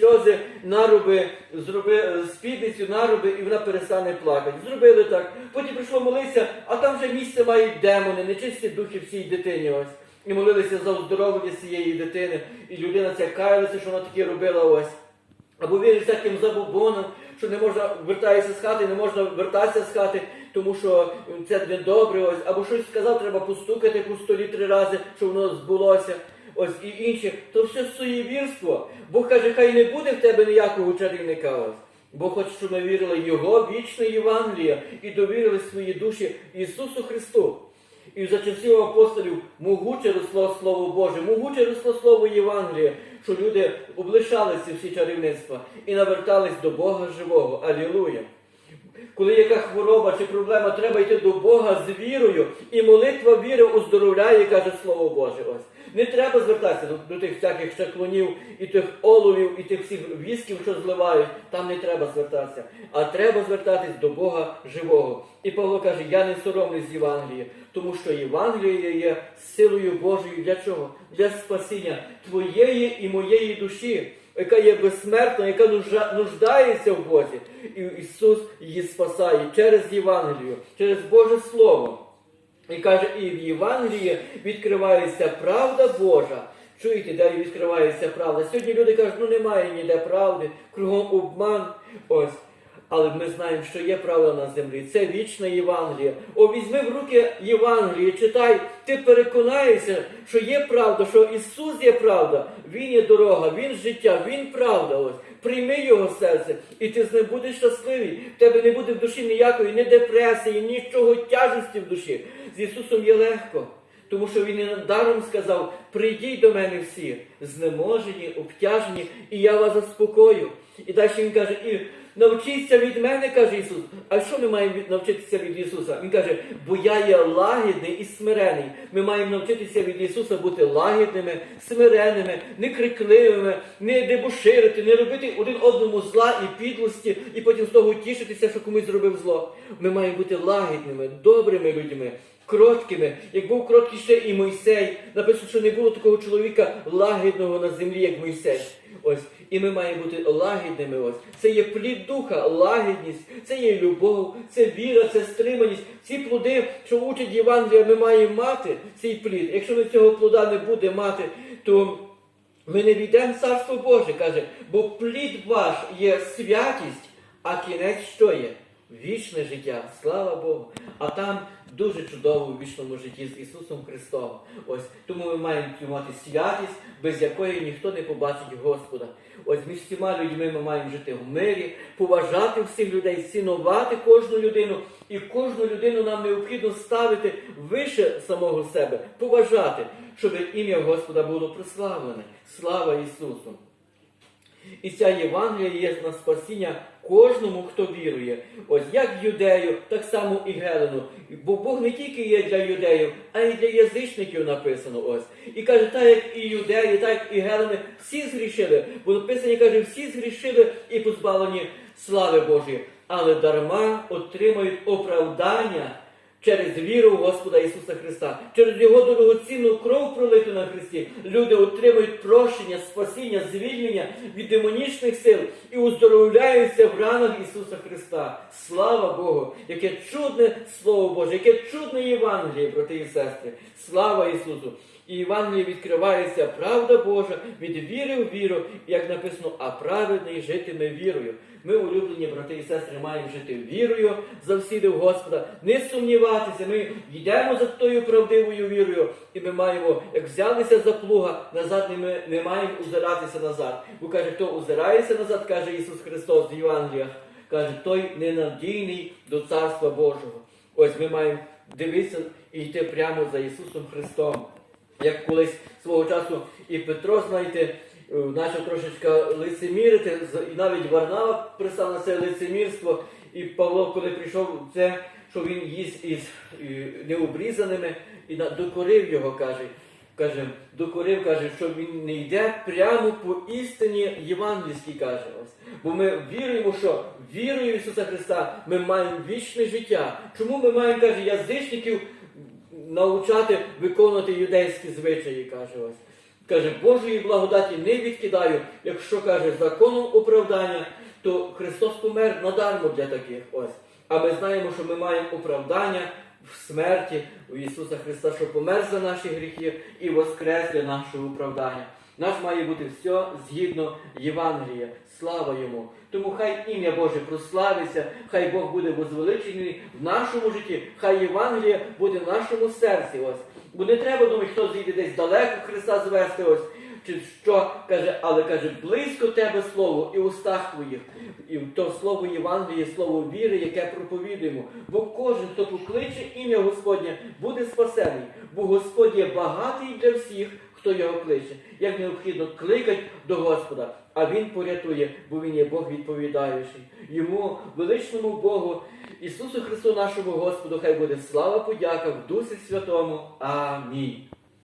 сльози, наруби, зроби е, спідницю, наруби, і вона перестане плакати. Зробили так. Потім прийшло молитися, а там вже місце мають демони, нечисті духи в цій дитині ось. І молилися за оздоровлення цієї дитини. І людина ця каялася, що вона таке робила ось. Або вірить всяким забобонам, що не можна вертаєшся з хати, не можна вертатися з хати, тому що це недобре, ось, або щось сказав, треба постукати по столі три рази, щоб воно збулося. Ось і інше, то все суєвірство. Бог каже, хай не буде в тебе ніякого чарівника. Ось. Бог хоче, щоб ми вірили Його вічне Євангеліє і довірили свої душі Ісусу Христу. І за часів апостолів могуче росло Слово Боже, могуче росло Слово Євангелія, що люди облишалися всі чарівництва і навертались до Бога живого. Алілуя! Коли яка хвороба чи проблема, треба йти до Бога з вірою, і молитва віри оздоровляє, каже Слово Боже. Ось. Не треба звертатися до, до тих всяких чаклунів і тих оловів, і тих всіх вісків, що зливають. Там не треба звертатися. А треба звертатись до Бога живого. І Павло каже, я не соромлюсь з Євангелія, тому що Євангеліє є силою Божою для чого? Для спасіння твоєї і моєї душі яка є безсмертна, яка нуждається в Бозі. І Ісус її спасає через Євангелію, через Боже Слово. І каже, і в Євангелії відкривається правда Божа. Чуєте, де відкривається правда? Сьогодні люди кажуть, ну немає ніде правди, кругом обман. Ось. Але ми знаємо, що є правда на землі. Це вічне Євангеліє. О, візьми в руки Євангеліє, читай, ти переконаєшся, що є правда, що Ісус є правда, Він є дорога, Він життя, Він правда. Ось. Прийми його серце, і ти з ним будеш щасливий. В тебе не буде в душі ніякої ні депресії, нічого тяжесті в душі. З Ісусом є легко. Тому що він і даром сказав: прийдіть до мене всі, знеможені, обтяжені, і я вас заспокою. І далі він каже, і навчіться від мене, каже Ісус. А що ми маємо навчитися від Ісуса? Він каже, бо я є лагідний і смирений. Ми маємо навчитися від Ісуса бути лагідними, смиреними, не крикливими, не дебоширити, не робити один одному зла і підлості, і потім з того тішитися, що комусь зробив зло. Ми маємо бути лагідними, добрими людьми кроткими, як був кроткий ще і Мойсей. Написано, що не було такого чоловіка лагідного на землі, як Мойсей. Ось. І ми маємо бути лагідними. Ось. Це є плід духа, лагідність, це є любов, це віра, це стриманість. Ці плоди, що учить Євангелія, ми маємо мати цей плід. Якщо ми цього плода не будемо мати, то ми не війдемо в Царство Боже, каже, бо плід ваш є святість, а кінець що є? Вічне життя, слава Богу. А там дуже чудово у вічному житті з Ісусом Христом. Ось тому ми маємо мати святість, без якої ніхто не побачить Господа. Ось між всіма людьми ми маємо жити в мирі, поважати всіх людей, цінувати кожну людину, і кожну людину нам необхідно ставити вище самого себе, поважати, щоб ім'я Господа було прославлене. Слава Ісусу! І ця Євангелія є на спасіння кожному, хто вірує. Ось як юдею, так само і Гелену. Бо Бог не тільки є для юдеїв, а й для язичників написано. Ось. І каже, так як і юдеї, так як і Гелени, всі згрішили. Бо написано, каже, всі згрішили і позбавлені слави Божої. Але дарма отримають оправдання через віру в Господа Ісуса Христа, через Його дорогоцінну кров пролиту на Христі, люди отримують прощення, спасіння, звільнення від демонічних сил і уздоровляються в ранах Ісуса Христа. Слава Богу! Яке чудне Слово Боже, яке чудне Євангеліє, брати і сестри! Слава Ісусу! І Євангелії відкривається правда Божа від віри в віру, як написано, а праведний житиме вірою. Ми, улюблені брати і сестри, маємо жити вірою завсіди в Господа, не сумніватися. Ми йдемо за тою правдивою вірою, і ми маємо, як взялися за плуга, назад ми не маємо озиратися назад. Бо каже, хто озирається назад, каже Ісус Христос в Євангеліях, каже, той ненадійний до Царства Божого. Ось ми маємо дивитися і йти прямо за Ісусом Христом. Як колись свого часу і Петро, знаєте, почав трошечки лицемірити, і навіть Варнава пристав на це лицемірство, і Павло, коли прийшов це, що він їсть із е, необрізаними, і докорив його, каже. Каже, докорив, каже, що він не йде прямо по істині євангельській, каже. Ось. Бо ми віруємо, що вірою Ісуса Христа ми маємо вічне життя. Чому ми маємо, каже, язичників навчати виконувати юдейські звичаї, каже ось. Каже, Божої благодаті не відкидаю, якщо каже законом оправдання, то Христос помер надармо для таких. Ось. А ми знаємо, що ми маємо оправдання в смерті у Ісуса Христа, що помер за наші гріхи і воскрес для нашого оправдання. Наш має бути все згідно Євангелія. Слава йому. Тому хай ім'я Боже прославиться, хай Бог буде возвеличений в нашому житті, хай Євангелія буде в нашому серці. Ось. Бо не треба думати, хто зійде десь далеко Христа звести ось. Чи що каже, але каже, близько тебе слово і устах твоїх, і то слово Євангеліє, слово віри, яке проповідуємо. Бо кожен, хто покличе ім'я Господнє, буде спасений, бо Господь є багатий для всіх, хто його кличе. Як необхідно кликать до Господа, а Він порятує, бо Він є Бог відповідаючий. Йому, величному Богу, Ісусу Христу, нашому Господу, хай буде слава подяка в Дусі Святому. Амінь.